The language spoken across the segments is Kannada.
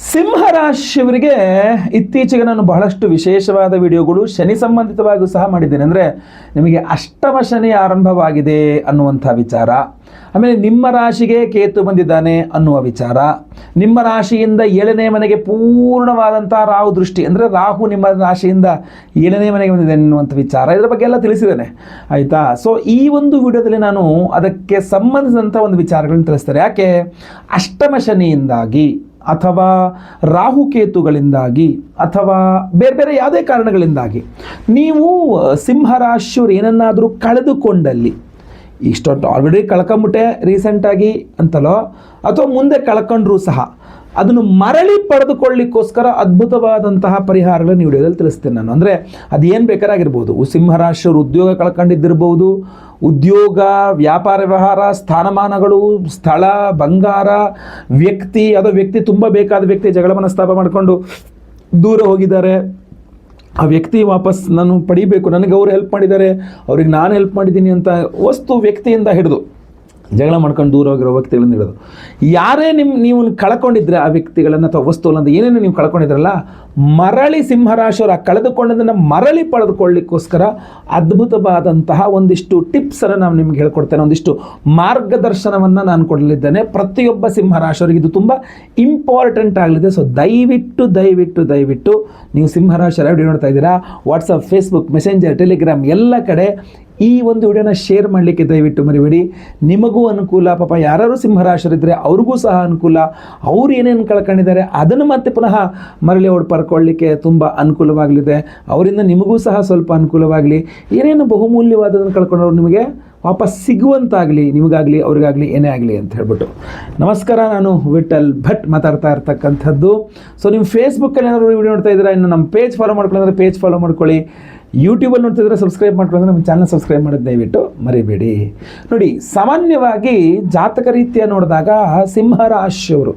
ಸಿಂಹರಾಶಿಯವರಿಗೆ ಇತ್ತೀಚೆಗೆ ನಾನು ಬಹಳಷ್ಟು ವಿಶೇಷವಾದ ವಿಡಿಯೋಗಳು ಶನಿ ಸಂಬಂಧಿತವಾಗಿಯೂ ಸಹ ಮಾಡಿದ್ದೇನೆ. ಅಂದರೆ ನಿಮಗೆ ಅಷ್ಟಮ ಶನಿ ಆರಂಭವಾಗಿದೆ ಅನ್ನುವಂಥ ವಿಚಾರ. ಆಮೇಲೆ ನಿಮ್ಮ ರಾಶಿಗೆ ಕೇತು ಬಂದಿದ್ದಾನೆ ಅನ್ನುವ ವಿಚಾರ. ನಿಮ್ಮ ರಾಶಿಯಿಂದ ಏಳನೇ ಮನೆಗೆ ಪೂರ್ಣವಾದಂಥ ರಾಹು ದೃಷ್ಟಿ, ಅಂದರೆ ರಾಹು ನಿಮ್ಮ ರಾಶಿಯಿಂದ ಏಳನೇ ಮನೆಗೆ ಬಂದಿದೆ ಅನ್ನುವಂಥ ವಿಚಾರ. ಇದರ ಬಗ್ಗೆ ಎಲ್ಲ ತಿಳಿಸಿದ್ದೇನೆ. ಆಯಿತಾ? ಸೊ ಈ ಒಂದು ವಿಡಿಯೋದಲ್ಲಿ ನಾನು ಅದಕ್ಕೆ ಸಂಬಂಧಿಸಿದಂಥ ಒಂದು ವಿಚಾರಗಳನ್ನು ತಿಳಿಸ್ತಾರೆ ಯಾಕೆ? ಅಷ್ಟಮ ಶನಿಯಿಂದಾಗಿ. ಅಥವಾ ರಾಹುಕೇತುಗಳಿಂದಾಗಿ ಅಥವಾ ಬೇರೆ ಬೇರೆ ಯಾವುದೇ ಕಾರಣಗಳಿಂದಾಗಿ. ನೀವು ಸಿಂಹರಾಶಿಯವರು ಏನನ್ನಾದರೂ ಕಳೆದುಕೊಂಡಲ್ಲಿ, ಇಷ್ಟೊಂದು ಆಲ್ರೆಡಿ ಕಳ್ಕೊಂಬಿಟ್ಟೆ ರೀಸೆಂಟಾಗಿ ಅಂತಲೋ, ಅಥವಾ ಮುಂದೆ ಕಳ್ಕೊಂಡ್ರೂ ಸಹ, ಅದನ್ನು ಮರಳಿ ಪಡೆದುಕೊಳ್ಳಿಕ್ಕೋಸ್ಕರ ಅದ್ಭುತವಾದಂತಹ ಪರಿಹಾರಗಳನ್ನು ವಿಡಿಯೋದಲ್ಲಿ ತಿಳಿಸ್ತೇನೆ ನಾನು. ಅಂದರೆ ಅದು ಏನು ಬೇಕಾರಾಗಿರ್ಬೋದು ಸಿಂಹರಾಶಿಯವರು ಉದ್ಯೋಗ ಕಳ್ಕೊಂಡಿದ್ದಿರ್ಬೋದು ಉದ್ಯೋಗ, ವ್ಯಾಪಾರ ವ್ಯವಹಾರ, ಸ್ಥಾನಮಾನಗಳು, ಸ್ಥಳ, ಬಂಗಾರ, ವ್ಯಕ್ತಿ ಅದು ವ್ಯಕ್ತಿ ತುಂಬ ಬೇಕಾದ ವ್ಯಕ್ತಿ ಜಗಳ ಮನಸ್ತಾಪ ಮಾಡಿಕೊಂಡು ದೂರ ಹೋಗಿದ್ದಾರೆ. ಆ ವ್ಯಕ್ತಿ ವಾಪಸ್ ನಾನು ಪಡಿಬೇಕು. ನನಗೆ ಅವರು ಹೆಲ್ಪ್ ಮಾಡಿದ್ದಾರೆ. ಅವ್ರಿಗೆ ನಾನು ಹೆಲ್ಪ್ ಮಾಡಿದ್ದೀನಿ ಅಂತ ವಸ್ತು ವ್ಯಕ್ತಿಯಿಂದ ಹಿಡಿದು ಜಗಳ ಮಾಡ್ಕೊಂಡು ದೂರ ಹೋಗಿರೋ ವ್ಯಕ್ತಿಗಳನ್ನು ಇಡೋದು ಯಾರೇ ನಿಮ್ಮ ನೀವು ಕಳ್ಕೊಂಡಿದ್ರೆ ಆ ವ್ಯಕ್ತಿಗಳನ್ನು ಅಥವಾ ವಸ್ತುಗಳನ್ನು ಏನೇನು ನೀವು ಕಳ್ಕೊಂಡಿದ್ರಲ್ಲ, ಮರಳಿ ಸಿಂಹರಾಶಿಯವರು ಆ ಕಳೆದುಕೊಂಡದನ್ನು ಮರಳಿ ಪಡೆದುಕೊಳ್ಳಿಕ್ಕೋಸ್ಕರ ಅದ್ಭುತವಾದಂತಹ ಒಂದಿಷ್ಟು ಟಿಪ್ಸನ್ನು ನಾನು ನಿಮ್ಗೆ ಹೇಳ್ಕೊಡ್ತೇನೆ. ಒಂದಿಷ್ಟು ಮಾರ್ಗದರ್ಶನವನ್ನು ನಾನು ಕೊಡಲಿದ್ದೇನೆ. ಪ್ರತಿಯೊಬ್ಬ ಸಿಂಹರಾಶಿಯವರಿಗೆ ಇದು ತುಂಬ ಇಂಪಾರ್ಟೆಂಟ್ ಆಗಲಿದೆ. ಸೊ ದಯವಿಟ್ಟು ದಯವಿಟ್ಟು ದಯವಿಟ್ಟು ನೀವು ಸಿಂಹರಾಶಿಯರ ವಿಡಿಯೋ ನೋಡ್ತಾ ಇದ್ದೀರಾ? ವಾಟ್ಸಪ್ ಫೇಸ್ಬುಕ್ ಮೆಸೆಂಜರ್ ಟೆಲಿಗ್ರಾಮ್ ಎಲ್ಲ ಕಡೆ ಈ ಒಂದು ವಿಡಿಯೋನ ಶೇರ್ ಮಾಡಲಿಕ್ಕೆ ದಯವಿಟ್ಟು ಮರಿಬೇಡಿ. ನಿಮಗೂ ಅನುಕೂಲ, ಪಾಪ ಯಾರು ಸಿಂಹರಾಶರಿದ್ದರೆ ಅವ್ರಿಗೂ ಸಹ ಅನುಕೂಲ. ಅವ್ರು ಏನೇನು ಕಳ್ಕೊಂಡಿದ್ದಾರೆ ಅದನ್ನು ಮತ್ತೆ ಪುನಃ ಮರಳಿ ಅವ್ರು ಪರ್ಕೊಳ್ಳಿಕ್ಕೆ ತುಂಬ ಅನುಕೂಲವಾಗಲಿದೆ. ಅವರಿಂದ ನಿಮಗೂ ಸಹ ಸ್ವಲ್ಪ ಅನುಕೂಲವಾಗಲಿ. ಏನೇನು ಬಹುಮೂಲ್ಯವಾದದನ್ನು ಕಳ್ಕೊಂಡವ್ರು ನಿಮಗೆ ವಾಪಸ್ ಸಿಗುವಂತಾಗಲಿ, ನಿಮಗಾಗಲಿ, ಅವ್ರಿಗಾಗಲಿ, ಏನೇ ಆಗಲಿ ಅಂತ ಹೇಳ್ಬಿಟ್ಟು. ನಮಸ್ಕಾರ, ನಾನು ವಿಠಲ್ ಭಟ್ ಮಾತಾಡ್ತಾ ಇರ್ತಕ್ಕಂಥದ್ದು. ಸೊ ನಿಮ್ಮ ಫೇಸ್ಬುಕ್ಕಲ್ಲಿ ಏನಾದರೂ ವಿಡಿಯೋ ನೋಡ್ತಾ ಇದ್ದೀರಾ? ಇನ್ನು ನಮ್ಮ ಪೇಜ್ ಫಾಲೋ ಮಾಡ್ಕೊಳ್ಳೋದ್ರೆ ಪೇಜ್ ಫಾಲೋ ಮಾಡ್ಕೊಳ್ಳಿ. ಯೂಟ್ಯೂಬಲ್ಲಿ ನೋಡ್ತಿದ್ರೆ ಸಬ್ಸ್ಕ್ರೈಬ್ ಮಾಡ್ಕೊಂಡು ನಮ್ಮ ಚಾನಲ್ ಸಬ್ಸ್ಕ್ರೈಬ್ ಮಾಡೋದು ದಯವಿಟ್ಟು ಮರಿಬೇಡಿ. ನೋಡಿ, ಸಾಮಾನ್ಯವಾಗಿ ಜಾತಕ ರೀತಿಯ ನೋಡಿದಾಗ ಸಿಂಹರಾಶಿಯವರು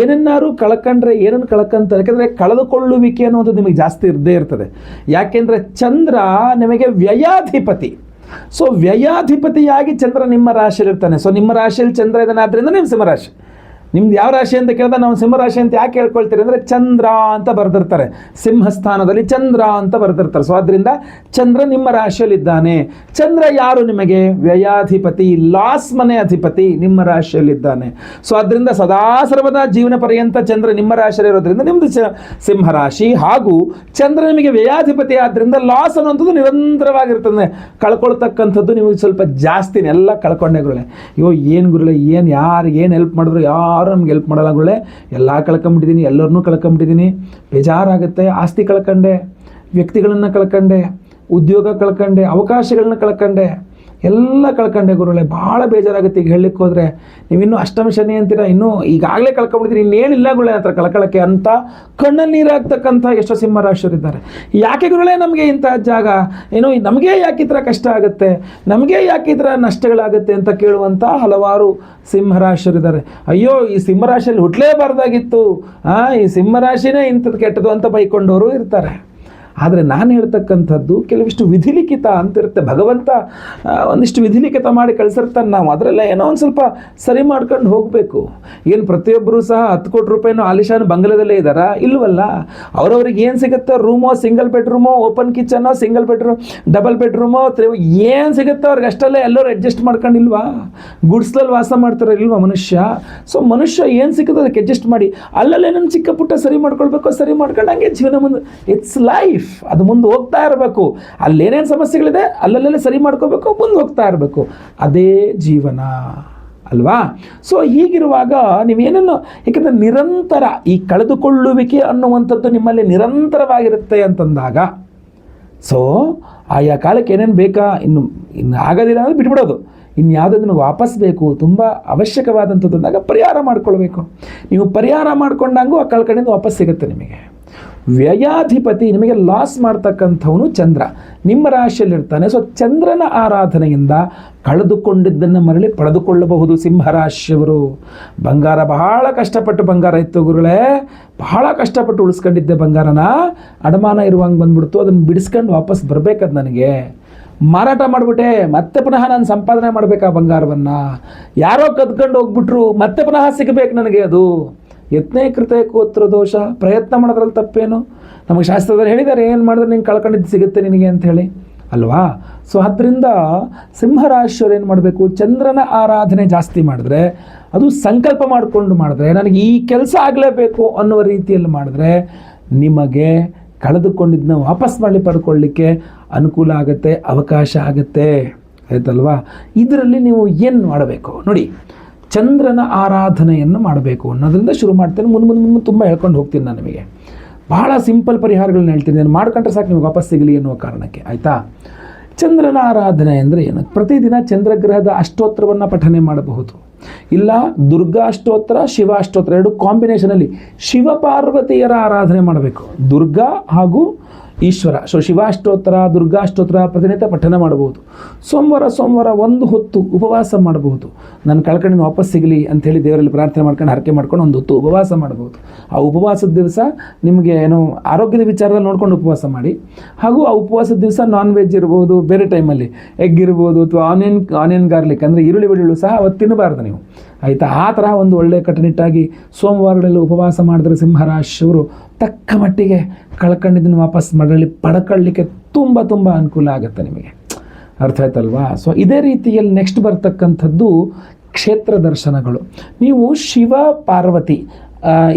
ಏನನ್ನಾರು ಕಳ್ಕೊಂಡ್ರೆ ಏನನ್ನು ಕಳ್ಕೊಂತಾರೆ? ಯಾಕೆಂದರೆ ಕಳೆದುಕೊಳ್ಳುವಿಕೆ ಅನ್ನೋದು ನಿಮಗೆ ಜಾಸ್ತಿ ಇರದೇ ಇರ್ತದೆ. ಯಾಕೆಂದರೆ ಚಂದ್ರ ನಿಮಗೆ ವ್ಯಯಾಧಿಪತಿ. ಸೊ ವ್ಯಯಾಧಿಪತಿಯಾಗಿ ಚಂದ್ರ ನಿಮ್ಮ ರಾಶಿಯಲ್ಲಿರ್ತಾನೆ. ಸೊ ನಿಮ್ಮ ರಾಶಿಯಲ್ಲಿ ಚಂದ್ರ ಇದನ್ನಾದ್ರಿಂದ ನಿಮ್ಮ ಸಿಂಹರಾಶಿ ನಿಮ್ದು ಯಾವ ರಾಶಿ ಅಂತ ಕೇಳಿದ್ರೆ ನಾವು ಸಿಂಹರಾಶಿ ಅಂತ ಯಾಕೆ ಹೇಳ್ಕೊಳ್ತೀರಿ ಅಂದರೆ ಚಂದ್ರ ಅಂತ ಬರೆದಿರ್ತಾರೆ. ಸಿಂಹಸ್ಥಾನದಲ್ಲಿ ಚಂದ್ರ ಅಂತ ಬರೆದಿರ್ತಾರೆ. ಸೊ ಅದರಿಂದ ಚಂದ್ರ ನಿಮ್ಮ ರಾಶಿಯಲ್ಲಿದ್ದಾನೆ. ಚಂದ್ರ ಯಾರು ನಿಮಗೆ? ವ್ಯಯಾಧಿಪತಿ, ಲಾಸ್ ಮನೆ ಅಧಿಪತಿ ನಿಮ್ಮ ರಾಶಿಯಲ್ಲಿದ್ದಾನೆ. ಸೊ ಅದರಿಂದ ಸದಾ ಸರ್ವದಾ ಜೀವನ ಪರ್ಯಂತ ಚಂದ್ರ ನಿಮ್ಮ ರಾಶಿಯಲ್ಲಿರೋದ್ರಿಂದ ನಿಮ್ಮದು ಸಿಂಹ ರಾಶಿ ಹಾಗೂ ಚಂದ್ರ ನಿಮಗೆ ವ್ಯಯಾಧಿಪತಿ ಆದ್ದರಿಂದ ಲಾಸ್ ಅನ್ನುವಂಥದ್ದು ನಿರಂತರವಾಗಿರ್ತದೆ. ಕಳ್ಕೊಳ್ತಕ್ಕಂಥದ್ದು ನಿಮಗೆ ಸ್ವಲ್ಪ ಜಾಸ್ತಿನೇ, ಎಲ್ಲ ಕಳ್ಕೊಂಡೆ ಗುರುಳೆ ಅಯ್ಯೋ, ಏನು ಗುರುಳೆ ಏನು ಯಾರು, ಏನು ಹೆಲ್ಪ್ ಮಾಡಿದ್ರು, ಯಾರು ನಮ್ಗೆ ಹೆಲ್ಪ್ ಮಾಡಲ್ಲ ಗುಳೆ ಎಲ್ಲ ಕಳ್ಕೊಂಬಿಟ್ಟಿದ್ದೀನಿ ಎಲ್ಲರನ್ನೂ ಕಳ್ಕೊಂಬಿಟ್ಟಿದ್ದೀನಿ ಬೇಜಾರಾಗುತ್ತೆ, ಆಸ್ತಿ ಕಳ್ಕೊಂಡೆ, ವ್ಯಕ್ತಿಗಳನ್ನು ಕಳ್ಕೊಂಡೆ, ಉದ್ಯೋಗ ಕಳ್ಕೊಂಡೆ, ಅವಕಾಶಗಳನ್ನ ಕಳ್ಕೊಂಡೆ. ಎಲ್ಲ ಕಳ್ಕೊಂಡೆ ಗುರುಗಳೇ, ಭಾಳ ಬೇಜಾರಾಗುತ್ತೆ ಈಗ ಹೇಳಲಿಕ್ಕೆ ಹೋದರೆ. ನೀವಿನ್ನೂ ಅಷ್ಟಮ ಶನಿ ಅಂತೀರ, ಇನ್ನೂ ಈಗಾಗಲೇ ಕಳ್ಕೊಂಡ್ಬಿಡ್ತೀರಿ ಇನ್ನೇನಿಲ್ಲ ಗುರುಳೆ ಹತ್ರ ಕಳ್ಕೊಳ್ಳೋಕ್ಕೆ ಅಂತ ಕಣ್ಣಲ್ಲಿ ನೀರಾಗ್ತಕ್ಕಂಥ ಎಷ್ಟೋ ಸಿಂಹರಾಶರಿದ್ದಾರೆ ಯಾಕೆ ಗುರುಳೆ ನಮಗೆ ಇಂಥ ಜಾಗ? ಏನೋ, ನಮಗೆ ಯಾಕೆ ಈ ಥರ ಕಷ್ಟ ಆಗುತ್ತೆ? ನಮಗೆ ಯಾಕೆ ಈ ಥರ ನಷ್ಟಗಳಾಗುತ್ತೆ ಅಂತ ಕೇಳುವಂಥ ಹಲವಾರು ಸಿಂಹರಾಶಿಯರಿದ್ದಾರೆ ಅಯ್ಯೋ, ಈ ಸಿಂಹರಾಶಿಯಲ್ಲಿ ಹುಟ್ಟಲೇಬಾರ್ದಾಗಿತ್ತು ಈ ಸಿಂಹರಾಶಿನೇ ಇಂಥದ್ದು ಕೆಟ್ಟದು ಅಂತ ಬೈಕೊಂಡವರು ಇರ್ತಾರೆ. ಆದರೆ ನಾನು ಹೇಳ್ತಕ್ಕಂಥದ್ದು ಕೆಲವಿಷ್ಟು ವಿಧಿಲಿಖಿತ ಅಂತಿರುತ್ತೆ. ಭಗವಂತ ಒಂದಿಷ್ಟು ವಿಧಿಲಿಖಿತ ಮಾಡಿ ಕಳಿಸಿರ್ತಾನೆ ನಾವು. ಅದರಲ್ಲೇ ಏನೋ ಒಂದು ಸ್ವಲ್ಪ ಸರಿ ಮಾಡ್ಕೊಂಡು ಹೋಗಬೇಕು. ಏನು ಪ್ರತಿಯೊಬ್ಬರೂ ಸಹ ಹತ್ತು ಕೋಟಿ ರೂಪಾಯಿನೂ ಆಲಿಶಾನ್ ಬಂಗಲದಲ್ಲೇ ಇದ್ದಾರಾ? ಇಲ್ವಲ್ಲ. ಅವ್ರವ್ರಿಗೆ ಏನು ಸಿಗುತ್ತೋ ರೂಮೋ, ಸಿಂಗಲ್ ಬೆಡ್ರೂಮೋ, ಓಪನ್ ಕಿಚನೋ, ಸಿಂಗಲ್ ಬೆಡ್ರೂಮ್ ಡಬಲ್ ಬೆಡ್ರೂಮೋ, ತ್ರಿ, ಏನು ಸಿಗುತ್ತೋ ಅವ್ರಿಗೆ ಅಷ್ಟಲ್ಲೇ ಎಲ್ಲರೂ ಅಡ್ಜಸ್ಟ್ ಮಾಡ್ಕೊಂಡಿಲ್ವಾ? ಗುಡ್ಸ್ಲಲ್ಲಿ ವಾಸ ಮಾಡ್ತಾರೆ ಇಲ್ವಾ ಮನುಷ್ಯ? ಸೊ ಮನುಷ್ಯ ಏನು ಸಿಕ್ಕುತ್ತೋ ಅದಕ್ಕೆ ಅಡ್ಜಸ್ಟ್ ಮಾಡಿ. ಅಲ್ಲಲ್ಲೇ ನನ್ನ ಚಿಕ್ಕ ಪುಟ್ಟ ಸರಿ ಮಾಡ್ಕೊಳ್ಬೇಕೋ, ಸರಿ ಮಾಡ್ಕೊಂಡು ಹಂಗೆ ಜೀವನ ಮುಂದೆ ಇಟ್ಸ್ ಲೈಫ್ ಅದು ಮುಂದೆ ಹೋಗ್ತಾ ಇರಬೇಕು. ಅಲ್ಲೇನೇನು ಸಮಸ್ಯೆಗಳಿದೆ ಅಲ್ಲಲ್ಲೇ ಸರಿ ಮಾಡ್ಕೋಬೇಕು, ಮುಂದೆ ಹೋಗ್ತಾ ಇರಬೇಕು. ಅದೇ ಜೀವನ, ಅಲ್ವಾ? ಸೊ ಹೀಗಿರುವಾಗ ನೀವೇನನ್ನು, ಏಕೆಂದರೆ ನಿರಂತರ ಈ ಕಳೆದುಕೊಳ್ಳುವಿಕೆ ಅನ್ನುವಂಥದ್ದು ನಿಮ್ಮಲ್ಲಿ ನಿರಂತರವಾಗಿರುತ್ತೆ ಅಂತಂದಾಗ ಸೊ ಆಯಾ ಕಾಲಕ್ಕೆ ಏನೇನು ಬೇಕಾ? ಇನ್ನು ಇನ್ನು ಆಗೋದಿಲ್ಲ ಅಂದರೆ ಬಿಟ್ಬಿಡೋದು. ಇನ್ಯಾವುದೋ ನಿಮಗೆ ವಾಪಸ್ ಬೇಕು, ತುಂಬ ಅವಶ್ಯಕವಾದಂಥದ್ದು ಅಂದಾಗ ಪರಿಹಾರ ಮಾಡ್ಕೊಳ್ಬೇಕು. ನೀವು ಪರಿಹಾರ ಮಾಡ್ಕೊಂಡಂಗೂ ಆ ಕಳ್ಕಡೆಯಿಂದ ವಾಪಸ್ ಸಿಗುತ್ತೆ ನಿಮಗೆ. ವ್ಯಯಾಧಿಪತಿ ನಿಮಗೆ ಲಾಸ್ ಮಾಡ್ತಕ್ಕಂಥವನು ಚಂದ್ರ. ನಿಮ್ಮ ರಾಶಿಯಲ್ಲಿರ್ತಾನೆ. ಸೊ ಚಂದ್ರನ ಆರಾಧನೆಯಿಂದ ಕಳೆದುಕೊಂಡಿದ್ದನ್ನು ಮರಳಿ ಪಡೆದುಕೊಳ್ಳಬಹುದು ಸಿಂಹರಾಶಿಯವರು ಬಂಗಾರ ಬಹಳ ಕಷ್ಟಪಟ್ಟು ಬಂಗಾರ ಇತ್ತು ಗುರುಗಳೇ. ಬಹಳ ಕಷ್ಟಪಟ್ಟು ಉಳಿಸ್ಕೊಂಡಿದ್ದೆ ಬಂಗಾರನ. ಅಡಮಾನ ಇರುವಂಗೆ ಬಂದ್ಬಿಡ್ತು. ಅದನ್ನು ಬಿಡಿಸ್ಕೊಂಡು ವಾಪಸ್ ಬರಬೇಕದು ನನಗೆ. ಮಾರಾಟ ಮಾಡಿಬಿಟ್ಟೆ. ಮತ್ತೆ ಪುನಃ ನಾನು ಸಂಪಾದನೆ ಮಾಡಬೇಕಾ ಬಂಗಾರವನ್ನು? ಯಾರೋ ಕದ್ಕೊಂಡು ಹೋಗ್ಬಿಟ್ರು. ಮತ್ತೆ ಪುನಃ ಸಿಗಬೇಕು ನನಗೆ ಅದು. ಯತ್ನೇ ಕೃತೇ ಕೋತ್ರ ದೋಷ, ಪ್ರಯತ್ನ ಮಾಡೋದ್ರಲ್ಲಿ ತಪ್ಪೇನು? ನಮಗೆ ಶಾಸ್ತ್ರದಲ್ಲಿ ಹೇಳಿದ್ದಾರೆ, ಏನು ಮಾಡಿದ್ರೆ ನಿಂಗೆ ಕಳ್ಕೊಂಡಿದ್ದು ಸಿಗುತ್ತೆ ನಿನಗೆ ಅಂಥೇಳಿ ಅಲ್ವಾ? ಸೊ ಆದ್ದರಿಂದ ಸಿಂಹರಾಶಿಯವ್ರು ಏನು ಮಾಡಬೇಕು? ಚಂದ್ರನ ಆರಾಧನೆ ಜಾಸ್ತಿ ಮಾಡಿದ್ರೆ, ಅದು ಸಂಕಲ್ಪ ಮಾಡಿಕೊಂಡು ಮಾಡಿದ್ರೆ, ನನಗೆ ಈ ಕೆಲಸ ಆಗಲೇಬೇಕು ಅನ್ನುವ ರೀತಿಯಲ್ಲಿ ಮಾಡಿದ್ರೆ, ನಿಮಗೆ ಕಳೆದುಕೊಂಡಿದ್ದನ್ನ ವಾಪಸ್ ಮಾಡಿ ಪಡ್ಕೊಳ್ಳಿಕ್ಕೆ ಅನುಕೂಲ ಆಗುತ್ತೆ, ಅವಕಾಶ ಆಗುತ್ತೆ. ಆಯ್ತಲ್ವಾ? ಇದರಲ್ಲಿ ನೀವು ಏನು ಮಾಡಬೇಕು? ನೋಡಿ ಚಂದ್ರನ ಆರಾಧನೆಯನ್ನು ಮಾಡಬೇಕು ಅನ್ನೋದರಿಂದ ಶುರು ಮಾಡ್ತೇನೆ. ಮುಂದೆ ಮುಂದೆ ಮುಂದೆ ತುಂಬ ಹೇಳ್ಕೊಂಡು ಹೋಗ್ತೀನಿ ನಾನು ನಿಮಗೆ. ಬಹಳ ಸಿಂಪಲ್ ಪರಿಹಾರಗಳನ್ನ ಹೇಳ್ತೀನಿ. ನಾನು ಮಾಡ್ಕೊಂಡ್ರೆ ಸಾಕು, ನಿಮಗೆ ವಾಪಸ್ ಸಿಗಲಿ ಅನ್ನುವ ಕಾರಣಕ್ಕೆ. ಆಯಿತಾ? ಚಂದ್ರನ ಆರಾಧನೆ ಅಂದರೆ ಏನು? ಪ್ರತಿದಿನ ಚಂದ್ರಗ್ರಹದ ಅಷ್ಟೋತ್ರವನ್ನು ಪಠನೆ ಮಾಡಬಹುದು. ಇಲ್ಲ, ದುರ್ಗಾ ಅಷ್ಟೋತ್ತರ ಶಿವ ಅಷ್ಟೋತ್ತರ ಎರಡು ಕಾಂಬಿನೇಷನಲ್ಲಿ ಶಿವ ಪಾರ್ವತಿಯರ ಆರಾಧನೆ ಮಾಡಬೇಕು. ದುರ್ಗಾ ಹಾಗೂ ಈಶ್ವರ. ಸೊ ಶಿವಾಷ್ಟೋತ್ತರ ದುರ್ಗಾಷ್ಟೋತ್ತರ ಪ್ರತಿನಿತ್ಯ ಪಠನ ಮಾಡಬಹುದು. ಸೋಮವಾರ ಸೋಮವಾರ ಒಂದು ಹೊತ್ತು ಉಪವಾಸ ಮಾಡಬಹುದು. ನನ್ನ ಕಳ್ಕೊಂಡು ವಾಪಸ್ ಸಿಗಲಿ ಅಂಥೇಳಿ ದೇವರಲ್ಲಿ ಪ್ರಾರ್ಥನೆ ಮಾಡ್ಕೊಂಡು ಹರಕೆ ಮಾಡ್ಕೊಂಡು ಒಂದು ಹೊತ್ತು ಉಪವಾಸ ಮಾಡಬಹುದು. ಆ ಉಪವಾಸದ ದಿವಸ ನಿಮಗೆ ಏನು ಆರೋಗ್ಯದ ವಿಚಾರದಲ್ಲಿ ನೋಡ್ಕೊಂಡು ಉಪವಾಸ ಮಾಡಿ. ಹಾಗೂ ಆ ಉಪವಾಸದ ದಿವಸ ನಾನ್ ವೆಜ್ ಇರ್ಬೋದು, ಬೇರೆ ಟೈಮಲ್ಲಿ ಎಗ್ ಇರ್ಬೋದು ಅಥವಾ ಆನಿಯನ್ ಆನಿಯನ್ ಗಾರ್ಲಿಕ್ ಅಂದರೆ ಈರುಳ್ಳಿ, ಬೆಳ್ಳುಳ್ಳಿ ಸಹ ಅವತ್ತು ತಿನ್ನಬಾರ್ದು ನೀವು. ಆಯಿತಾ? ಆ ತರಹ ಒಂದು ಒಳ್ಳೆಯ ಕಟ್ಟುನಿಟ್ಟಾಗಿ ಸೋಮವಾರಗಳಲ್ಲಿ ಉಪವಾಸ ಮಾಡಿದ್ರೆ ಸಿಂಹರಾಶಿಯವರು ತಕ್ಕ ಮಟ್ಟಿಗೆ ಕಳ್ಕೊಂಡಿದ್ದನ್ನು ವಾಪಸ್ ಮರಳಿ ಪಡ್ಕೊಳ್ಳಿಕ್ಕೆ ತುಂಬ ತುಂಬ ಅನುಕೂಲ ಆಗುತ್ತೆ ನಿಮಗೆ. ಅರ್ಥ ಆಯ್ತಲ್ವಾ? ಸೊ ಇದೇ ರೀತಿಯಲ್ಲಿ ನೆಕ್ಸ್ಟ್ ಬರ್ತಕ್ಕಂಥದ್ದು ಕ್ಷೇತ್ರ ದರ್ಶನಗಳು. ನೀವು ಶಿವ, ಪಾರ್ವತಿ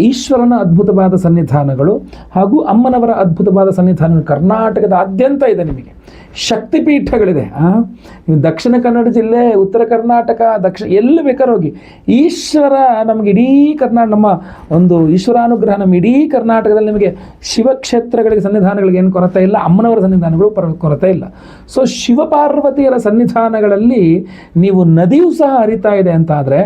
ಈಶ್ವರನ ಅದ್ಭುತವಾದ ಸನ್ನಿಧಾನಗಳು ಹಾಗೂ ಅಮ್ಮನವರ ಅದ್ಭುತವಾದ ಸನ್ನಿಧಾನಗಳು ಕರ್ನಾಟಕದಾದ್ಯಂತ ಇದೆ ನಿಮಗೆ. ಶಕ್ತಿಪೀಠಗಳಿದೆ ದಕ್ಷಿಣ ಕನ್ನಡ ಜಿಲ್ಲೆ, ಉತ್ತರ ಕರ್ನಾಟಕ, ದಕ್ಷಿಣ, ಎಲ್ಲಿ ಬೇಕಾದ್ರೂ ಹೋಗಿ. ಈಶ್ವರ ನಮಗೆ ಇಡೀ ಕರ್ನಾಟಕ ನಮ್ಮ ಒಂದು ಈಶ್ವರಾನುಗ್ರಹ ನಮ್ಮ ಇಡೀ ಕರ್ನಾಟಕದಲ್ಲಿ ನಿಮಗೆ ಶಿವಕ್ಷೇತ್ರಗಳಿಗೆ ಸನ್ನಿಧಾನಗಳಿಗೆ ಏನು ಕೊರತೆ ಇಲ್ಲ, ಅಮ್ಮನವರ ಸನ್ನಿಧಾನಗಳು ಪರ, ಕೊರತೆ ಇಲ್ಲ. ಸೊ ಶಿವಪಾರ್ವತಿಯರ ಸನ್ನಿಧಾನಗಳಲ್ಲಿ ನೀವು ನದಿಯೂ ಸಹ ಹರಿತಾ ಇದೆ ಅಂತ ಆದರೆ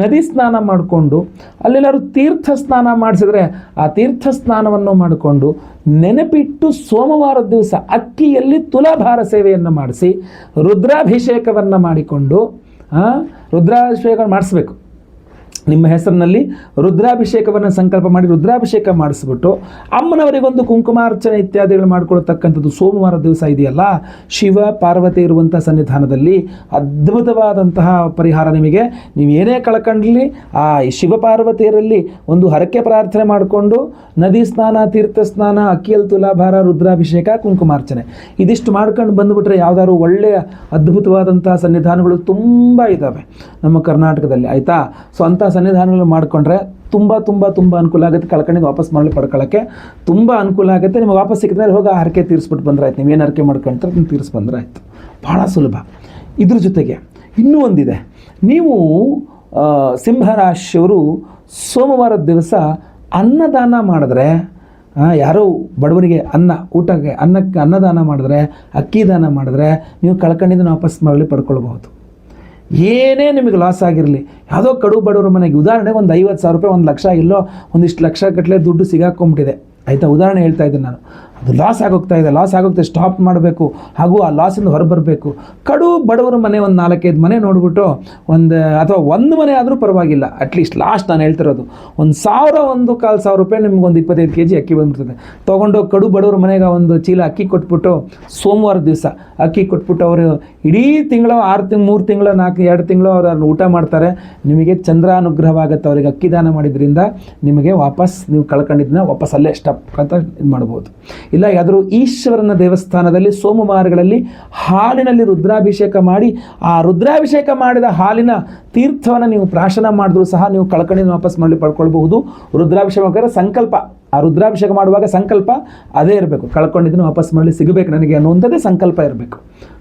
ನದಿ ಸ್ನಾನ ಮಾಡಿಕೊಂಡು ಅಲ್ಲೆಲ್ಲರೂ ತೀರ್ಥ ಸ್ನಾನ ಮಾಡಿಸಿದ್ರೆ ಆ ತೀರ್ಥ ಸ್ನಾನವನ್ನು ಮಾಡಿಕೊಂಡು ನೆನಪಿಟ್ಟು ಸೋಮವಾರದ ದಿವಸ ಅಕ್ಕಿಯಲ್ಲಿ ತುಲಾಭಾರ ಸೇವೆಯನ್ನು ಮಾಡಿಸಿ ರುದ್ರಾಭಿಷೇಕವನ್ನು ಮಾಡಿಕೊಂಡು ರುದ್ರಾಭಿಷೇಕ ಮಾಡಿಸ್ಬೇಕು. ನಿಮ್ಮ ಹೆಸರಿನಲ್ಲಿ ರುದ್ರಾಭಿಷೇಕವನ್ನು ಸಂಕಲ್ಪ ಮಾಡಿ ರುದ್ರಾಭಿಷೇಕ ಮಾಡಿಸ್ಬಿಟ್ಟು ಅಮ್ಮನವರಿಗೊಂದು ಕುಂಕುಮಾರ್ಚನೆ ಇತ್ಯಾದಿಗಳು ಮಾಡಿಕೊಳ್ತಕ್ಕಂಥದ್ದು ಸೋಮವಾರ ದಿವಸ ಇದೆಯಲ್ಲ? ಶಿವ, ಪಾರ್ವತಿ ಇರುವಂಥ ಸನ್ನಿಧಾನದಲ್ಲಿ ಅದ್ಭುತವಾದಂತಹ ಪರಿಹಾರ ನಿಮಗೆ. ನೀವು ಏನೇ ಕಳ್ಕೊಂಡ್ಲಿ, ಆ ಶಿವ ಪಾರ್ವತಿಯರಲ್ಲಿ ಒಂದು ಹರಕೆ ಪ್ರಾರ್ಥನೆ ಮಾಡಿಕೊಂಡು ನದಿ ಸ್ನಾನ, ತೀರ್ಥ ಸ್ನಾನ, ಅಕ್ಕಿಯಲ್ ತುಲಾಭಾರ, ರುದ್ರಾಭಿಷೇಕ, ಕುಂಕುಮಾರ್ಚನೆ ಇದಿಷ್ಟು ಮಾಡ್ಕೊಂಡು ಬಂದುಬಿಟ್ರೆ ಯಾವುದಾದ್ರು ಒಳ್ಳೆಯ ಅದ್ಭುತವಾದಂತಹ ಸನ್ನಿಧಾನಗಳು ತುಂಬ ಇದ್ದಾವೆ ನಮ್ಮ ಕರ್ನಾಟಕದಲ್ಲಿ. ಆಯಿತಾ? ಸೊ ಅಂಥ ಸನ್ನಿಧಾನಗಳು ಮಾಡಿಕೊಂಡ್ರೆ ತುಂಬ ತುಂಬ ತುಂಬ ಅನುಕೂಲ ಆಗುತ್ತೆ ಕಳ್ಕೊಂಡಿದ್ದು ವಾಪಸ್ ಮಾಡಲಿ ಪಡ್ಕೊಳ್ಳೋಕ್ಕೆ. ತುಂಬ ಅನುಕೂಲ ಆಗುತ್ತೆ, ನಿಮಗೆ ವಾಪಸ್ ಸಿಕ್ಕಿದ್ರೆ ಹೋಗಿ ಆ ಹರಕೆ ತೀರಿಸ್ಬಿಟ್ಟು ಬಂದ್ರೆ ಆಯ್ತು ನೀವೇನು ಹರಕೆ ಮಾಡ್ಕೊಂತಾರೆ ನೀವು ತೀರಿಸಿ ಬಂದ್ರೆ ಆಯಿತು ಭಾಳ ಸುಲಭ. ಇದ್ರ ಜೊತೆಗೆ ಇನ್ನೂ ಒಂದಿದೆ. ನೀವು ಸಿಂಹರಾಶಿಯವರು ಸೋಮವಾರದ ದಿವಸ ಅನ್ನದಾನ ಮಾಡಿದ್ರೆ ಯಾರೋ ಬಡವರಿಗೆ ಅನ್ನ, ಊಟಕ್ಕೆ ಅನ್ನಕ್ಕೆ ಅನ್ನದಾನ ಮಾಡಿದ್ರೆ, ಅಕ್ಕಿ ದಾನ ಮಾಡಿದ್ರೆ, ನೀವು ಕಳ್ಕೊಂಡಿದ್ದನ್ನು ವಾಪಸ್ ಮಾಡಲಿ ಪಡ್ಕೊಳ್ಬಹುದು. ಏನೇ ನಿಮಗೆ ಲಾಸ್ ಆಗಿರಲಿ, ಯಾವುದೋ ಕಡು ಬಡವ್ರ ಮನೆಗೆ ಉದಾಹರಣೆಗೆ ಒಂದು ಐವತ್ತು ಸಾವಿರ ರೂಪಾಯಿ, ಒಂದು ಲಕ್ಷ ಇಲ್ಲೋ, ಒಂದಿಷ್ಟು ಲಕ್ಷ ಗಟ್ಟಲೆ ದುಡ್ಡು ಸಿಗಾಕೊಂಬಿಟ್ಟಿದೆ ಆಯಿತಾ? ಉದಾಹರಣೆ ಹೇಳ್ತಾ ಇದ್ದೀನಿ ನಾನು. ಅದು ಲಾಸ್ ಆಗೋಗ್ತಾ ಇದೆ ಲಾಸ್ ಆಗೋಗ್ತಾ ಸ್ಟಾಪ್ ಮಾಡಬೇಕು, ಹಾಗೂ ಆ ಲಾಸಿಂದ ಹೊರಬರಬೇಕು. ಕಡು ಬಡವರ ಮನೆ ಒಂದು ನಾಲ್ಕೈದು ಮನೆ ನೋಡಿಬಿಟ್ಟು ಒಂದು, ಅಥವಾ ಒಂದು ಮನೆ ಆದರೂ ಪರವಾಗಿಲ್ಲ. ಅಟ್ಲೀಸ್ಟ್ ಲಾಸ್ಟ್ ನಾನು ಹೇಳ್ತಿರೋದು, ಒಂದು ಸಾವಿರ ಒಂದು ಕಾಲು ಸಾವಿರ ರೂಪಾಯಿ ನಿಮ್ಗೆ ಒಂದು ಇಪ್ಪತ್ತೈದು ಕೆ ಜಿ ಅಕ್ಕಿ ಬಂದ್ಬಿಡ್ತದೆ. ತೊಗೊಂಡು ಕಡು ಬಡವರ ಮನೆಗೆ ಒಂದು ಚೀಲ ಅಕ್ಕಿ ಕೊಟ್ಬಿಟ್ಟು ಸೋಮವಾರ ದಿವಸ ಅಕ್ಕಿ ಕೊಟ್ಬಿಟ್ಟು ಅವರು ಇಡೀ ತಿಂಗಳು, ಆರು ತಿಂಗ್, ಮೂರು ತಿಂಗಳು, ನಾಲ್ಕು, ಎರಡು ತಿಂಗಳು ಅವ್ರು ಅದನ್ನು ಊಟ ಮಾಡ್ತಾರೆ. ನಿಮಗೆ ಚಂದ್ರಾನುಗ್ರಹವಾಗುತ್ತೆ ಅವರಿಗೆ ಅಕ್ಕಿ ದಾನ ಮಾಡಿದ್ರಿಂದ ನಿಮಗೆ ವಾಪಸ್ ನೀವು ಕಳ್ಕೊಂಡಿದ್ದನ್ನ ವಾಪಸ್ ಅಲ್ಲೇ ಸ್ಟಪ್ ಅಂತ ಇದು ಮಾಡ್ಬೋದು. ಇಲ್ಲ ಯಾದರೂ ಈಶ್ವರನ ದೇವಸ್ಥಾನದಲ್ಲಿ ಸೋಮವಾರಗಳಲ್ಲಿ ಹಾಲಿನಲ್ಲಿ ರುದ್ರಾಭಿಷೇಕ ಮಾಡಿ, ಆ ರುದ್ರಾಭಿಷೇಕ ಮಾಡಿದ ಹಾಲಿನ ತೀರ್ಥವನ್ನು ನೀವು ಪ್ರಾಶನ ಮಾಡಿದ್ರು ಸಹ ನೀವು ಕಳ್ಕೊಂಡಿದ್ದು ವಾಪಸ್ ಮಾಡಿ ಪಡ್ಕೊಳ್ಬಹುದು. ರುದ್ರಾಭಿಷೇಕ ಸಂಕಲ್ಪ, ಆ ರುದ್ರಾಭಿಷೇಕ ಮಾಡುವಾಗ ಸಂಕಲ್ಪ ಅದೇ ಇರಬೇಕು. ಕಳ್ಕೊಂಡಿದ್ದನ್ನು ವಾಪಸ್ ಮಾಡಲಿ ಸಿಗಬೇಕು ನನಗೆ ಅನ್ನುವಂಥದ್ದೇ ಸಂಕಲ್ಪ ಇರಬೇಕು.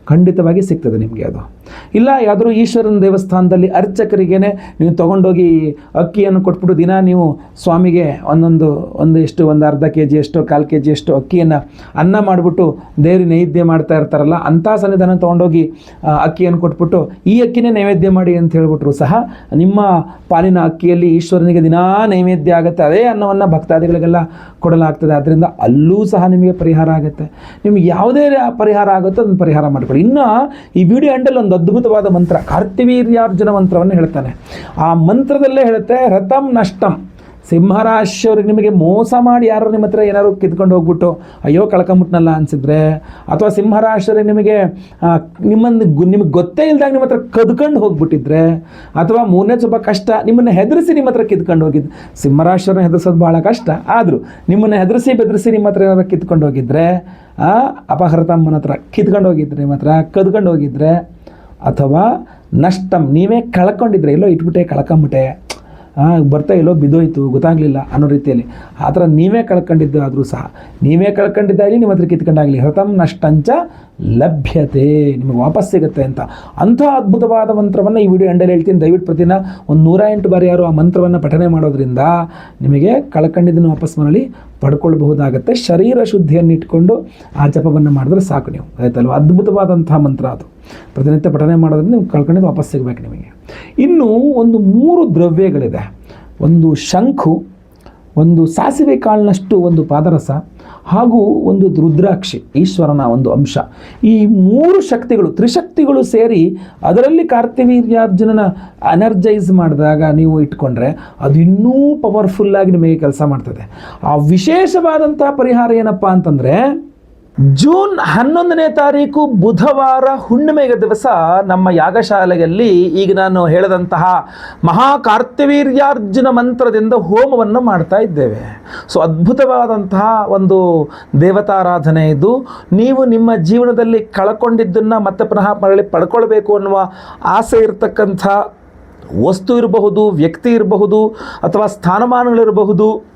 ಖಂಡಿತವಾಗಿ ಸಿಗ್ತದೆ ನಿಮಗೆ ಅದು. ಇಲ್ಲ, ಯಾವ್ದಾದ್ರು ಈಶ್ವರನ ದೇವಸ್ಥಾನದಲ್ಲಿ ಅರ್ಚಕರಿಗೇನೆ ನೀವು ತೊಗೊಂಡೋಗಿ ಅಕ್ಕಿಯನ್ನು ಕೊಟ್ಬಿಟ್ಟು ದಿನ ನೀವು ಸ್ವಾಮಿಗೆ ಒಂದೊಂದು ಒಂದು ಎಷ್ಟು ಒಂದು ಅರ್ಧ ಕೆ ಜಿ ಎಷ್ಟೋ, ಕಾಲು ಕೆ ಜಿ ಎಷ್ಟೋ ಅಕ್ಕಿಯನ್ನು ಅನ್ನ ಮಾಡಿಬಿಟ್ಟು ದೇವ್ರಿಗೆ ನೈವೇದ್ಯ ಮಾಡ್ತಾ ಇರ್ತಾರಲ್ಲ, ಅಂಥ ಸನ್ನಿಧಾನ ತೊಗೊಂಡೋಗಿ ಅಕ್ಕಿಯನ್ನು ಕೊಟ್ಬಿಟ್ಟು ಈ ಅಕ್ಕಿನೇ ನೈವೇದ್ಯ ಮಾಡಿ ಅಂತ ಹೇಳ್ಬಿಟ್ರು ಸಹ ನಿಮ್ಮ ಪಾಲಿನ ಅಕ್ಕಿಯಲ್ಲಿ ಈಶ್ವರನಿಗೆ ದಿನಾ ನೈವೇದ್ಯ ಆಗುತ್ತೆ, ಅದೇ ಅನ್ನವನ್ನು ಭಕ್ತಾದಿಗಳಿಗೆಲ್ಲ ಕೊಡಲಾಗ್ತದೆ. ಆದ್ದರಿಂದ ಅಲ್ಲೂ ಸಹ ನಿಮಗೆ ಪರಿಹಾರ ಆಗುತ್ತೆ. ನಿಮ್ಗೆ ಯಾವುದೇ ಪರಿಹಾರ ಆಗುತ್ತೋ ಅದನ್ನು ಪರಿಹಾರ ಮಾಡ್ಕೊಳ್ಳಿ ಇನ್ನು ಈ ವಿಡಿಯೋ ಹ್ಯಾಂಡಲ್ ಒಂದು ಅದ್ಭುತವಾದ ಮಂತ್ರ, ಕಾರ್ತಿವೀರ್ಯಾರ್ಜುನ ಮಂತ್ರವನ್ನು ಹೇಳ್ತಾನೆ. ಆ ಮಂತ್ರದಲ್ಲೇ ಹೇಳುತ್ತೆ, ರಥಂ ನಷ್ಟಂ. ಸಿಂಹರಾಶಿಯವ್ರಿಗೆ ನಿಮಗೆ ಮೋಸ ಮಾಡಿ ಯಾರು ನಿಮ್ಮ ಹತ್ರ ಏನಾದ್ರು ಕಿತ್ಕೊಂಡು ಹೋಗ್ಬಿಟ್ಟು ಅಯ್ಯೋ ಕಳ್ಕೊಂಬಿಟ್ನಲ್ಲ ಅನ್ಸಿದ್ರೆ ಅಥವಾ ಸಿಂಹರಾಶಿಯವ್ರಿಗೆ ನಿಮಗೆ ನಿಮ್ಮನ್ನು ನಿಮಗೆ ಗೊತ್ತೇ ಇಲ್ದಾಗ ನಿಮ್ಮ ಹತ್ರ ಕದ್ಕೊಂಡು ಹೋಗ್ಬಿಟ್ಟಿದ್ರೆ ಅಥವಾ ಮೂರನೇ ಸ್ವಲ್ಪ ಕಷ್ಟ ನಿಮ್ಮನ್ನು ಹೆದರಿಸಿ ನಿಮ್ಮ ಹತ್ರ ಕಿತ್ಕೊಂಡು ಹೋಗಿದ್ದು ಸಿಂಹರಾಶಿಯವ್ರನ್ನ ಹೆದರ್ಸೋದು ಭಾಳ ಕಷ್ಟ. ಆದರೂ ನಿಮ್ಮನ್ನು ಹೆದರಿಸಿ ಬೆದರಿಸಿ ನಿಮ್ಮ ಹತ್ರ ಏನಾದ್ರು ಕಿತ್ಕೊಂಡು ಹೋಗಿದ್ರೆ ಆ, ಅಪಹೃತಮ್ಮನ ಹತ್ರ ಕಿತ್ಕೊಂಡು ಹೋಗಿದ್ರೆ ನಿಮ್ಮ ಹತ್ರ ಕದ್ಕೊಂಡು ಹೋಗಿದ್ರೆ ಅಥವಾ ನಷ್ಟಂ ನೀವೇ ಕಳ್ಕೊಂಡಿದ್ರೆ ಎಲ್ಲೋ ಇಟ್ಬಿಟ್ಟೆ ಕಳ್ಕೊಂಬಿಟ್ಟೆ ಬರ್ತಾ ಇಲ್ಲೋ ಬಿದ್ದೋಯ್ತು, ಗೊತ್ತಾಗಲಿಲ್ಲ ಅನ್ನೋ ರೀತಿಯಲ್ಲಿ. ಆ ಥರ ನೀವೇ ಕಳ್ಕೊಂಡಿದ್ದಾದರೂ ಸಹ, ನೀವೇ ಕಳ್ಕೊಂಡಿದ್ದಾಗಲಿ ನಿಮ್ಮ ಹತ್ರ ಕಿತ್ಕೊಂಡಾಗಲಿ, ಹೃತಂ ನಷ್ಟಂಚ ಲಭ್ಯತೆ ನಿಮಗೆ ವಾಪಸ್ ಸಿಗುತ್ತೆ ಅಂತ. ಅಂಥ ಅದ್ಭುತವಾದ ಮಂತ್ರವನ್ನು ಈ ವಿಡಿಯೋ ಎಂಡಲ್ಲಿ ಹೇಳ್ತೀನಿ. ದಯವಿಟ್ಟು ಪ್ರತಿದಿನ ಒಂದು ನೂರ ಎಂಟು ಬಾರಿ ಯಾರು ಆ ಮಂತ್ರವನ್ನು ಪಠನೆ ಮಾಡೋದ್ರಿಂದ ನಿಮಗೆ ಕಳ್ಕೊಂಡಿದ್ದನ್ನು ವಾಪಸ್ ಮರಳಿ ಪಡ್ಕೊಳ್ಬಹುದಾಗತ್ತೆ. ಶರೀರ ಶುದ್ಧಿಯನ್ನು ಇಟ್ಕೊಂಡು ಆ ಜಪವನ್ನು ಮಾಡಿದ್ರೆ ಸಾಕು ನೀವು. ಆಯ್ತಲ್ವ? ಅದ್ಭುತವಾದಂತಹ ಮಂತ್ರ ಅದು. ಪ್ರತಿನಿತ್ಯ ಪಠನೆ ಮಾಡೋದ್ರಿಂದ ನೀವು ಕಳ್ಕೊಂಡಿದ್ದು ವಾಪಸ್ ಸಿಗಬೇಕು ನಿಮಗೆ. ಇನ್ನು ಒಂದು ಮೂರು ದ್ರವ್ಯಗಳಿದೆ. ಒಂದು ಶಂಖು, ಒಂದು ಸಾಸಿವೆ ಕಾಳಿನಷ್ಟು ಒಂದು ಪಾದರಸ ಹಾಗೂ ಒಂದು ರುದ್ರಾಕ್ಷಿ, ಈಶ್ವರನ ಒಂದು ಅಂಶ. ಈ ಮೂರು ಶಕ್ತಿಗಳು, ತ್ರಿಶಕ್ತಿಗಳು ಸೇರಿ ಅದರಲ್ಲಿ ಕಾರ್ತಿವೀರ್ಯಾರ್ಜುನನ ಎನರ್ಜೈಸ್ ಮಾಡಿದಾಗ ನೀವು ಇಟ್ಕೊಂಡ್ರೆ ಅದು ಇನ್ನೂ ಪವರ್ಫುಲ್ಲಾಗಿ ನಿಮಗೆ ಕೆಲಸ ಮಾಡ್ತದೆ. ಆ ವಿಶೇಷವಾದಂಥ ಪರಿಹಾರ ಏನಪ್ಪ ಅಂತಂದರೆ ಜೂನ್ ಹನ್ನೊಂದನೇ ತಾರೀಕು ಬುಧವಾರ ಹುಣ್ಣಿಮೆಯ ದಿವಸ ನಮ್ಮ ಯಾಗಶಾಲೆಯಲ್ಲಿ ಈಗ ನಾನು ಹೇಳಿದಂತಹ ಮಹಾಕಾರ್ತಿವೀರ್ಯಾರ್ಜುನ ಮಂತ್ರದಿಂದ ಹೋಮವನ್ನು ಮಾಡ್ತಾ ಇದ್ದೇವೆ. ಸೊ ಅದ್ಭುತವಾದಂತಹ ಒಂದು ದೇವತಾರಾಧನೆ ಇದು. ನೀವು ನಿಮ್ಮ ಜೀವನದಲ್ಲಿ ಕಳ್ಕೊಂಡಿದ್ದನ್ನು ಮತ್ತೆ ಪುನಃ ಮರಳಿ ಪಡ್ಕೊಳ್ಬೇಕು ಅನ್ನುವ ಆಸೆ ಇರತಕ್ಕಂಥ ವಸ್ತು ಇರಬಹುದು, ವ್ಯಕ್ತಿ ಇರಬಹುದು ಅಥವಾ ಸ್ಥಾನಮಾನಗಳಿರಬಹುದು.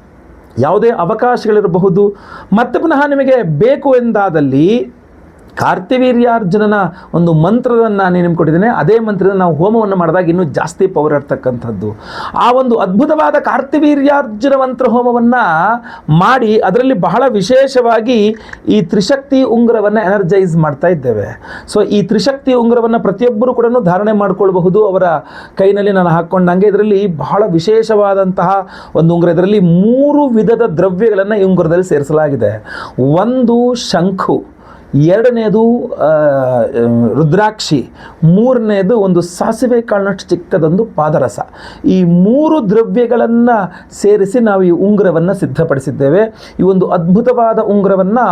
ಯಾವುದೇ ಅವಕಾಶಗಳಿರಬಹುದು. ಮತ್ತೆ ಪುನಃ ನಿಮಗೆ ಬೇಕು ಎಂದಾದಲ್ಲಿ ಕಾರ್ತಿವೀರ್ಯಾರ್ಜುನನ ಒಂದು ಮಂತ್ರವನ್ನು ನಾನು ನಿಮ್ಗೆ ಕೊಟ್ಟಿದ್ದೇನೆ. ಅದೇ ಮಂತ್ರದ ನಾವು ಹೋಮವನ್ನು ಮಾಡಿದಾಗ ಇನ್ನೂ ಜಾಸ್ತಿ ಪವರ್ ಇರ್ತಕ್ಕಂಥದ್ದು. ಆ ಒಂದು ಅದ್ಭುತವಾದ ಕಾರ್ತಿವೀರ್ಯಾರ್ಜುನ ಮಂತ್ರ ಹೋಮವನ್ನು ಮಾಡಿ ಅದರಲ್ಲಿ ಬಹಳ ವಿಶೇಷವಾಗಿ ಈ ತ್ರಿಶಕ್ತಿ ಉಂಗುರವನ್ನು ಎನರ್ಜೈಸ್ ಮಾಡ್ತಾ ಇದ್ದೇವೆ. ಸೊ ಈ ತ್ರಿಶಕ್ತಿ ಉಂಗುರವನ್ನು ಪ್ರತಿಯೊಬ್ಬರು ಕೂಡ ಧಾರಣೆ ಮಾಡಿಕೊಳ್ಬಹುದು. ಅವರ ಕೈನಲ್ಲಿ ನಾನು ಹಾಕ್ಕೊಂಡಂಗೆ ಇದರಲ್ಲಿ ಬಹಳ ವಿಶೇಷವಾದಂತಹ ಒಂದು ಉಂಗುರ. ಇದರಲ್ಲಿ ಮೂರು ವಿಧದ ದ್ರವ್ಯಗಳನ್ನು ಈ ಉಂಗುರದಲ್ಲಿ ಸೇರಿಸಲಾಗಿದೆ. ಒಂದು ಶಂಖು. ಎರಡನೇದು ರುದ್ರಾಕ್ಷಿ. ಮೂರನೇದು ಒಂದು ಸಾಸಿವೆ ಕಾಳಿನಷ್ಟು ಚಿಕ್ಕದೊಂದು ಪಾದರಸ. ಈ ಮೂರು ದ್ರವ್ಯಗಳನ್ನು ಸೇರಿಸಿ ನಾವು ಈ ಉಂಗುರವನ್ನು ಸಿದ್ಧಪಡಿಸಿದ್ದೇವೆ. ಈ ಒಂದು ಅದ್ಭುತವಾದ ಉಂಗುರವನ್ನು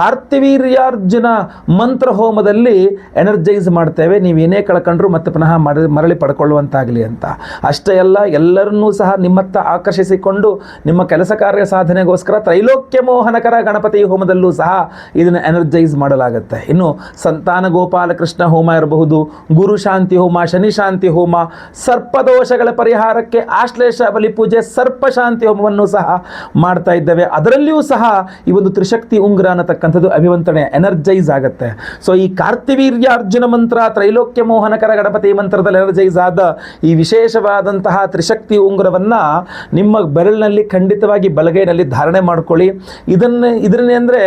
ಕಾರ್ತಿವೀರ್ಯಾರ್ಜುನ ಮಂತ್ರ ಹೋಮದಲ್ಲಿ ಎನರ್ಜೈಸ್ ಮಾಡ್ತೇವೆ. ನೀವೇನೇ ಕಳ್ಕೊಂಡ್ರು ಮತ್ತೆ ಪುನಃ ಮರಳಿ ಪಡ್ಕೊಳ್ಳುವಂತಾಗಲಿ ಅಂತ. ಅಷ್ಟೇ ಅಲ್ಲ, ಎಲ್ಲರನ್ನೂ ಸಹ ನಿಮ್ಮತ್ತ ಆಕರ್ಷಿಸಿಕೊಂಡು ನಿಮ್ಮ ಕೆಲಸ ಕಾರ್ಯ ಸಾಧನೆಗೋಸ್ಕರ ತ್ರೈಲೋಕ್ಯ ಮೋಹನಕರ ಗಣಪತಿ ಹೋಮದಲ್ಲೂ ಸಹ ಇದನ್ನು ಎನರ್ಜೈಸ್ ಮಾಡಲಾಗುತ್ತೆ. ಇನ್ನು ಸಂತಾನ ಗೋಪಾಲ ಕೃಷ್ಣ ಹೋಮ ಇರಬಹುದು, ಗುರು ಶಾಂತಿ ಹೋಮ, ಶನಿ ಶಾಂತಿ ಹೋಮ ಸರ್ಪದೋಷಗಳ ಪರಿಹಾರಕ್ಕೆ ಆಶ್ಲೇಷ ಬಲಿ ಪೂಜೆ, ಸರ್ಪ ಶಾಂತಿ ಹೋಮವನ್ನು ಸಹ ಮಾಡ್ತಾ ಇದ್ದೇವೆ. ಅದರಲ್ಲಿಯೂ ಸಹ ಈ ಒಂದು ತ್ರಿಶಕ್ತಿ ಉಂಗುರ ಅನ್ನತಕ್ಕಂಥದ್ದು ಅಭಿವಂತನೆ ಎನರ್ಜೈಸ್ ಆಗುತ್ತೆ. ಸೊ ಈ ಕಾರ್ತಿವೀರ್ಯಾರ್ಜುನ ಮಂತ್ರ, ತ್ರೈಲೋಕ್ಯ ಮೋಹನಕರ ಗಣಪತಿ ಮಂತ್ರದಲ್ಲಿ ಎನರ್ಜೈಸ್ ಆದ ಈ ವಿಶೇಷವಾದಂತಹ ತ್ರಿಶಕ್ತಿ ಉಂಗುರವನ್ನ ನಿಮ್ಮ ಬೆರಳಿನಲ್ಲಿ ಖಂಡಿತವಾಗಿ ಬಲಗೈನಲ್ಲಿ ಧಾರಣೆ ಮಾಡ್ಕೊಳ್ಳಿ. ಇದನ್ನ, ಇದನ್ನೇ ಅಂದರೆ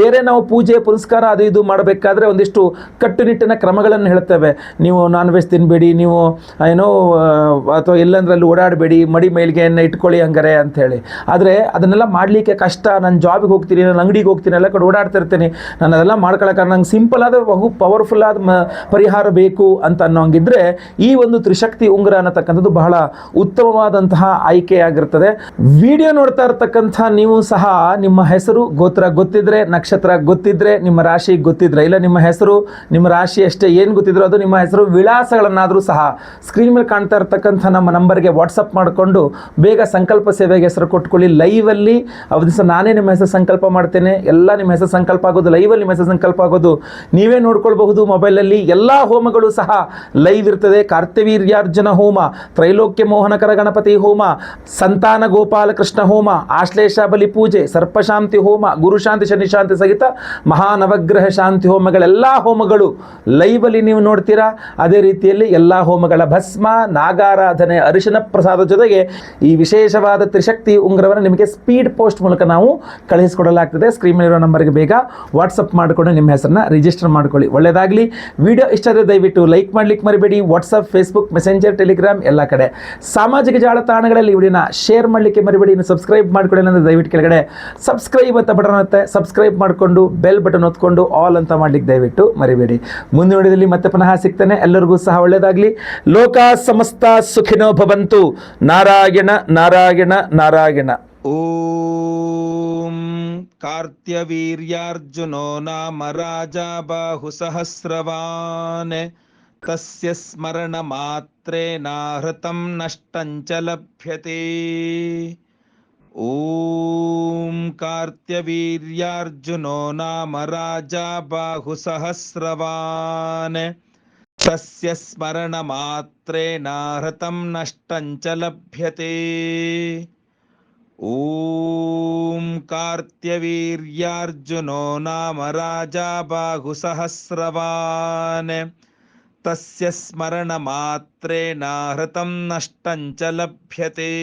ಬೇರೆ ನಾವು ಪೂಜೆ ಪುರಸ್ಕಾರ ಅದು ಇದು ಮಾಡಬೇಕಾದ್ರೆ ಒಂದಿಷ್ಟು ಕಟ್ಟುನಿಟ್ಟಿನ ಕ್ರಮಗಳನ್ನು ಹೇಳ್ತೇವೆ. ನೀವು ನಾನ್ ವೆಜ್ ತಿನ್ನಬೇಡಿ ನೀವು ಏನೋ ಅಥವಾ ಎಲ್ಲಂದ್ರಲ್ಲಿ ಓಡಾಡಬೇಡಿ, ಮಡಿ ಮೈಲಿಗೆಯನ್ನು ಇಟ್ಕೊಳ್ಳಿ ಹಂಗಾರೆ ಅಂಥೇಳಿ. ಆದರೆ ಅದನ್ನೆಲ್ಲ ಮಾಡಲಿಕ್ಕೆ ಕಷ್ಟ. ನಾನು ಜಾಬಿಗೆ ಹೋಗ್ತೀನಿ, ನಾನು ಅಂಗಡಿಗೆ ಹೋಗ್ತೀನಿ, ಎಲ್ಲ ಕಡೆ ಓಡಾಡ್ತಿರ್ತೀನಿ ನಾನು ಅದೆಲ್ಲ ಮಾಡ್ಕೊಳಕ್ಕೆ ನಂಗೆ ಸಿಂಪಲ್ ಆದ ಬಹು ಪವರ್ಫುಲ್ ಆದ ಮ, ಪರಿಹಾರ ಬೇಕು ಅಂತ ಅನ್ನೋಂಗಿದ್ರೆ ಈ ಒಂದು ತ್ರಿಶಕ್ತಿ ಉಂಗುರ ಅನ್ನತಕ್ಕಂಥದ್ದು ಬಹಳ ಉತ್ತಮವಾದಂತಹ ಆಯ್ಕೆಯಾಗಿರ್ತದೆ ವಿಡಿಯೋ ನೋಡ್ತಾ ಇರ್ತಕ್ಕಂಥ ನೀವು ಸಹ ನಿಮ್ಮ ಹೆಸರು, ಗೋತ್ರ ಗೊತ್ತಿದ್ರೆ, ನಕ್ಷತ್ರ ಗೊತ್ತಿದ್ರೆ ನಿಮ್ಮ ರಾಶಿ ಗೊತ್ತಿದ್ರೆ, ಇಲ್ಲ ನಿಮ್ಮ ಹೆಸರು, ನಿಮ್ಮ ರಾಶಿ ಅಷ್ಟೇ ಏನು ಗೊತ್ತಿದ್ರು ಅದು ನಿಮ್ಮ ಹೆಸರು ವಿಳಾಸಗಳನ್ನಾದರೂ ಸಹ ಸ್ಕ್ರೀನ್ ಮೇಲೆ ಕಾಣ್ತಾ ಇರ್ತಕ್ಕಂಥ ನಮ್ಮ ನಂಬರ್ಗೆ ವಾಟ್ಸಪ್ ಮಾಡಿಕೊಂಡು ಬೇಗ ಸಂಕಲ್ಪ ಸೇವೆಗೆ ಹೆಸರು ಕೊಟ್ಕೊಳ್ಳಿ. ಲೈವಲ್ಲಿ ಅವ್ರ ದಿವಸ ನಾನೇ ನಿಮ್ಮ ಹೆಸರು ಸಂಕಲ್ಪ ಮಾಡ್ತೇನೆ. ಎಲ್ಲ ನಿಮ್ಮ ಹೆಸರು ಸಂಕಲ್ಪ ಆಗೋದು ಲೈವಲ್ಲಿ ನಿಮ್ಮ ಹೆಸರು ಸಂಕಲ್ಪ ಆಗೋದು ನೀವೇ ನೋಡ್ಕೊಳ್ಬಹುದು. ಮೊಬೈಲಲ್ಲಿ ಎಲ್ಲ ಹೋಮಗಳು ಸಹ ಲೈವ್ ಇರ್ತದೆ. ಕಾರ್ತವೀರ್ಯಾರ್ಜುನ ಹೋಮ, ತ್ರೈಲೋಕ್ಯ ಮೋಹನಕರ ಗಣಪತಿ ಹೋಮ, ಸಂತಾನ ಗೋಪಾಲ ಕೃಷ್ಣ ಹೋಮ, ಆಶ್ಲೇಷ ಬಲಿ ಪೂಜೆ, ಸರ್ಪಶಾಂತಿ ಹೋಮ, ಗುರುಶಾಂತಿ ಶನಿಶಾಂತಿ ಸಹಿತ ಸಹಿತ ಮಹಾನವಗ್ರಹ ಶಾಂತಿ ಹೋಮಗಳೆಲ್ಲ ಹೋಮಗಳು ಲೈವಲ್ಲಿ ನೀವು ನೋಡ್ತೀರಾ? ಅದೇ ರೀತಿಯಲ್ಲಿ ಎಲ್ಲ ಹೋಮಗಳ ಭಸ್ಮ, ನಾಗಾರಾಧನೆ, ಅರಿಶಿನ ಪ್ರಸಾದ ಜೊತೆಗೆ ಈ ವಿಶೇಷವಾದ ತ್ರಿಶಕ್ತಿ ಉಂಗ್ರವನ್ನು ನಿಮಗೆ ಸ್ಪೀಡ್ ಪೋಸ್ಟ್ ಮೂಲಕ ನಾವು ಕಳುಹಿಸಿಕೊಡಲಾಗ್ತದೆ ಸ್ಕ್ರೀನ್ ಮೇಲಿರೋ ನಂಬರ್ಗೆ ಬೇಗ ವಾಟ್ಸಪ್ ಮಾಡಿಕೊಂಡು ನಿಮ್ಮ ಹೆಸರನ್ನ ರಿಜಿಸ್ಟರ್ ಮಾಡ್ಕೊಳ್ಳಿ. ಒಳ್ಳೆಯದಾಗಲಿ ವಿಡಿಯೋ ಇಷ್ಟ ಆದರೆ ದಯವಿಟ್ಟು ಲೈಕ್ ಮಾಡ್ಲಿಕ್ಕೆ ಮರಿಬೇಡಿ. ವಾಟ್ಸಪ್ ಫೇಸ್ಬುಕ್ ಮೆಸೆಂಜರ್ ಟೆಲಿಗ್ರಾಮ್ ಎಲ್ಲ ಕಡೆ. ಸಾಮಾಜಿಕ ಜಾಲತಾಣಗಳಲ್ಲಿ ವಿಡಿಯೋನ ಶೇರ್ ಮಾಡಲಿಕ್ಕೆ ಮರಿಬೇಡಿ. ಸಬ್ಸ್ಕ್ರೈಬ್ ಮಾಡ್ಕೊಳ್ಳಿ ಅಂದರೆ ದಯವಿಟ್ಟು ಕೆಳಗಡೆ. ಸಬ್ಸ್ಕ್ರೈಬ್ ಅಂತ ಬಟನ್ ಇರುತ್ತೆ. ಸಬ್ಸ್ಕ್ರೈಬ್ ಮಾಡಿಕೊಂಡು ಬೆಲ್ ಬಟನ್ ಕೊಂಡು ಆಲ್ ಅಂತ ಮಾಡ್ಲಿಕ್ಕೆ ದಯವಿಟ್ಟು ಮರಿಬೇಡಿ. ಮುಂದಿನ ವಿಡಿಯೋದಲ್ಲಿ ಮತ್ತೆ ಪುನಃ ಸಿಗ್ತಾನೆ. ಎಲ್ಲರಿಗೂ ಸಹ ಒಳ್ಳೆಯದಾಗಲಿ ಲೋಕ ಸಮಸ್ತ ಸುಖಿನೋ ಭವಂತು. ನಾರಾಯಣ ನಾರಾಯಣ ನಾರಾಯಣ. ಓಂ ಕಾರ್ತ್ಯವೀರ್ಯಾರ್ಜುನೋ ನಾಮ ರಾಜ ಬಾಹು ಸಹಸ್ರವಾನ್ ತಸ್ಯ ಸ್ಮರಣ ಮಾತ್ರೇನ ನಷ್ಟಂ ನಷ್ಟಂಚ ಲಭ್ಯತೇ. ॐ कार्त्यवीर्यार्जुनो नाम राजा बाहुसहस्रवान्। तस्य स्मरणमात्रेणाहृतं नष्टं च लभ्यते। ॐ कार्त्यवीर्यार्जुनो नाम राजा बाहुसहस्रवान्। तस्य स्मरणमात्रेणाहृतं नष्टं च लभ्यते।